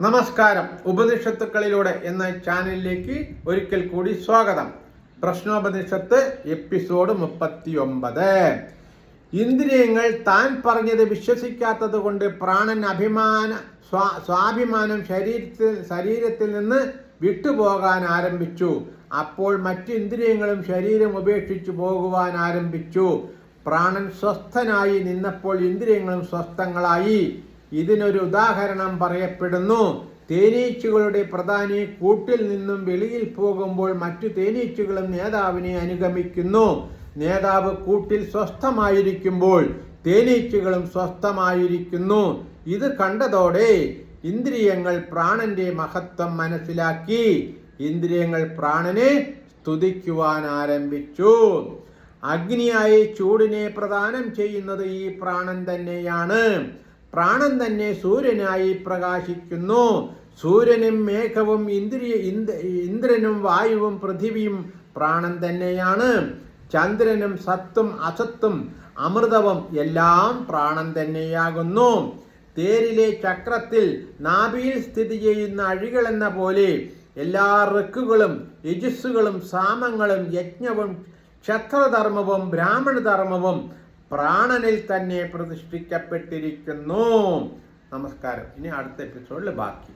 നമസ്കാരം. ഉപനിഷത്തുക്കളിലൂടെ എന്ന ചാനലിലേക്ക് ഒരിക്കൽ കൂടി സ്വാഗതം. പ്രശ്നോപനിഷത്ത് എപ്പിസോഡ് മുപ്പത്തി ഒമ്പത് ഇന്ദ്രിയങ്ങൾ താൻ പറഞ്ഞത് വിശ്വസിക്കാത്തത് കൊണ്ട് പ്രാണൻ അഭിമാന സ്വാ സ്വാഭിമാനം ശരീരത്തിൽ ശരീരത്തിൽ നിന്ന് വിട്ടുപോകാൻ ആരംഭിച്ചു. അപ്പോൾ മറ്റു ഇന്ദ്രിയങ്ങളും ശരീരം ഉപേക്ഷിച്ചു പോകുവാൻ ആരംഭിച്ചു. പ്രാണൻ സ്വസ്ഥനായി നിന്നപ്പോൾ ഇന്ദ്രിയങ്ങളും സ്വസ്ഥങ്ങളായി. ഇതിനൊരു ഉദാഹരണം പറയപ്പെടുന്നു. തേനീച്ചകളുടെ പ്രധാനി കൂട്ടിൽ നിന്നും വെളിയിൽ പോകുമ്പോൾ മറ്റു തേനീച്ചകളും നേതാവിനെ അനുഗമിക്കുന്നു. നേതാവ് കൂട്ടിൽ സ്വസ്ഥമായിരിക്കുമ്പോൾ തേനീച്ചകളും സ്വസ്ഥമായിരിക്കുന്നു. ഇത് കണ്ടതോടെ ഇന്ദ്രിയങ്ങൾ പ്രാണന്റെ മഹത്വം മനസ്സിലാക്കി. ഇന്ദ്രിയങ്ങൾ പ്രാണനെ സ്തുതിക്കുവാൻ ആരംഭിച്ചു. അഗ്നിയായി ചൂടിനെ പ്രദാനം ചെയ്യുന്നത് ഈ പ്രാണൻ തന്നെയാണ്. പ്രാണൻ തന്നെ സൂര്യനായി പ്രകാശിക്കുന്നു. സൂര്യനും മേഘവും ഇന്ദ്രിയ ഇന്ദ്രനും വായുവും പൃഥിവിയും പ്രാണൻ തന്നെയാണ്. ചന്ദ്രനും സത്തും അസത്തും അമൃതവും എല്ലാം പ്രാണൻ തന്നെയാകുന്നു. തേരിലെ ചക്രത്തിൽ നാഭിയിൽ സ്ഥിതി ചെയ്യുന്ന അഴികളെന്ന പോലെ എല്ലാ ഋക്കുകളും യജസ്സുകളും സാമങ്ങളും യജ്ഞവും ക്ഷത്രധർമ്മവും ബ്രാഹ്മണധർമ്മവും പ്രാണനിൽ തന്നെ പ്രതിഷ്ഠിക്കപ്പെട്ടിരിക്കുന്നു. നമസ്കാരം. ഇനി അടുത്ത എപ്പിസോഡിൽ ബാക്കി.